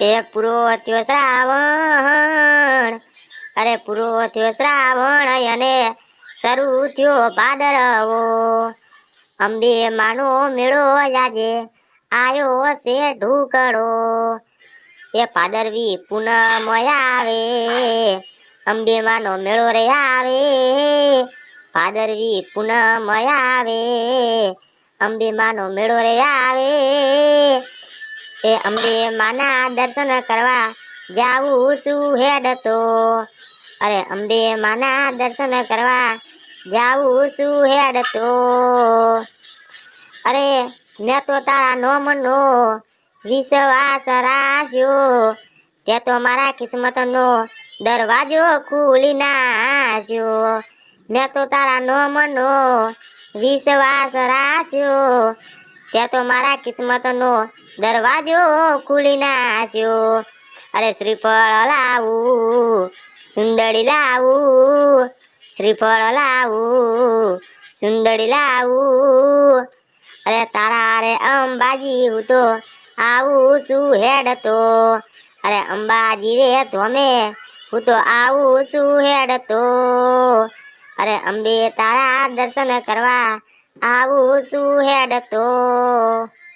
એ પૂરો થયો શ્રાવણ. અરે પૂરો થયો શ્રાવણ અને શરૂ થયો ભાદરવો. અંબે માનો મેળો આજે આવ્યો છે ઢુકડો એ પાદરવી પૂનમ આવે અંબે માનો મેળો રે આવે. પાદરવી પૂનમ આવે અંબે માનો મેળો રે આવે. એ અંબે માના દર્શન કરવા જાવું છું હેડ તો. અરે અંબે માના દર્શન કરવા જાવું છું હેડ તો. અરે મેં તો તારા નોમનો વિશ્વાસ રાખ્યો. તે તો મારા કિસ્મતનો દરવાજો ખુલી નાખ્યો. મેં તો તારા નોમનો વિશ્વાસ રાખ્યો. તે તો મારા કિસ્મતનો દરવાજો ખુલી નાસ્યો. અરે શ્રીફળ લાવું, સુંદરી લાવું, શ્રીફળ લાવું, સુંદરી લાવું. અરે તારા રે અંબાજી હું તો આવું છું હેડ તો. અરે અંબાજી રે તમે હું તો આવું છું હેડ તો. અરે અંબે તારા દર્શન કરવા આવું છું હેડ તો.